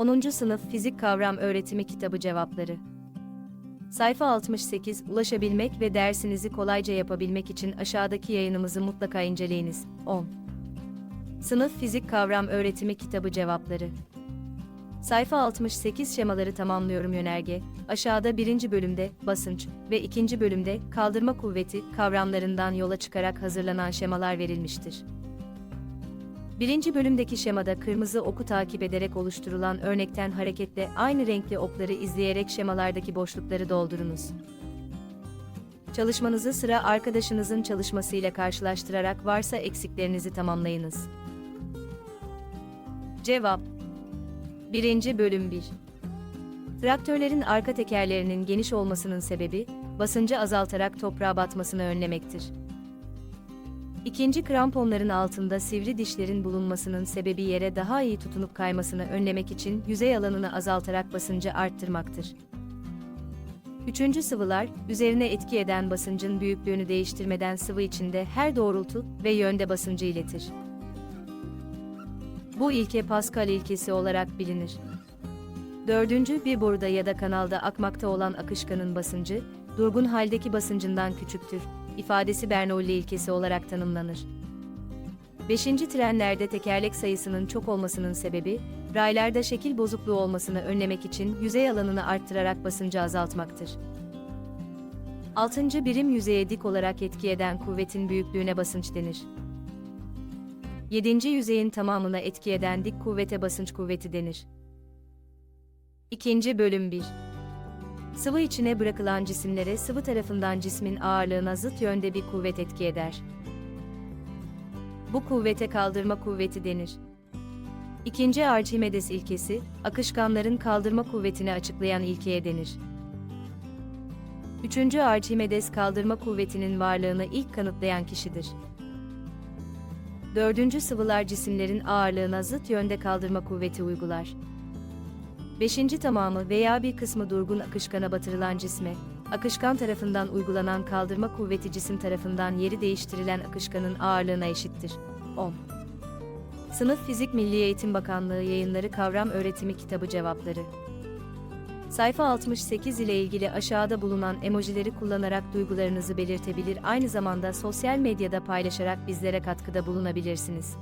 10. Sınıf Fizik Kavram Öğretimi Kitabı Cevapları Sayfa 68 Ulaşabilmek ve dersinizi kolayca yapabilmek için aşağıdaki yayınımızı mutlaka inceleyiniz. 10. Sınıf Fizik Kavram Öğretimi Kitabı Cevapları Sayfa 68 şemaları tamamlıyorum yönerge. Aşağıda birinci bölümde basınç ve ikinci bölümde kaldırma kuvveti kavramlarından yola çıkarak hazırlanan şemalar verilmiştir. Birinci bölümdeki şemada kırmızı oku takip ederek oluşturulan örnekten hareketle aynı renkli okları izleyerek şemalardaki boşlukları doldurunuz. Çalışmanızı sıra arkadaşınızın çalışmasıyla karşılaştırarak varsa eksiklerinizi tamamlayınız. Cevap 1. Bölüm 1 Traktörlerin arka tekerlerinin geniş olmasının sebebi, basıncı azaltarak toprağa batmasını önlemektir. İkinci kramponların altında sivri dişlerin bulunmasının sebebi yere daha iyi tutunup kaymasını önlemek için yüzey alanını azaltarak basıncı arttırmaktır. Üçüncü sıvılar, üzerine etki eden basıncın büyüklüğünü değiştirmeden sıvı içinde her doğrultu ve yönde basıncı iletir. Bu ilke Pascal ilkesi olarak bilinir. Dördüncü bir boruda ya da kanalda akmakta olan akışkanın basıncı, durgun haldeki basıncından küçüktür, ifadesi Bernoulli ilkesi olarak tanımlanır. Beşinci trenlerde tekerlek sayısının çok olmasının sebebi, raylarda şekil bozukluğu olmasını önlemek için yüzey alanını arttırarak basıncı azaltmaktır. Altıncı birim yüzeye dik olarak etki eden kuvvetin büyüklüğüne basınç denir. Yedinci yüzeyin tamamına etki eden dik kuvvete basınç kuvveti denir. İkinci bölüm 1 Sıvı içine bırakılan cisimlere sıvı tarafından cismin ağırlığına zıt yönde bir kuvvet etki eder. Bu kuvvete kaldırma kuvveti denir. İkinci Archimedes ilkesi, akışkanların kaldırma kuvvetini açıklayan ilkeye denir. Üçüncü Archimedes kaldırma kuvvetinin varlığını ilk kanıtlayan kişidir. Dördüncü sıvılar cisimlerin ağırlığına zıt yönde kaldırma kuvveti uygular. Beşinci tamamı veya bir kısmı durgun akışkana batırılan cisme, akışkan tarafından uygulanan kaldırma kuvveti cisim tarafından yeri değiştirilen akışkanın ağırlığına eşittir. 10. Sınıf Fizik Milli Eğitim Bakanlığı Yayınları Kavram Öğretimi Kitabı Cevapları Sayfa 68 ile ilgili aşağıda bulunan emojileri kullanarak duygularınızı belirtebilir aynı zamanda sosyal medyada paylaşarak bizlere katkıda bulunabilirsiniz.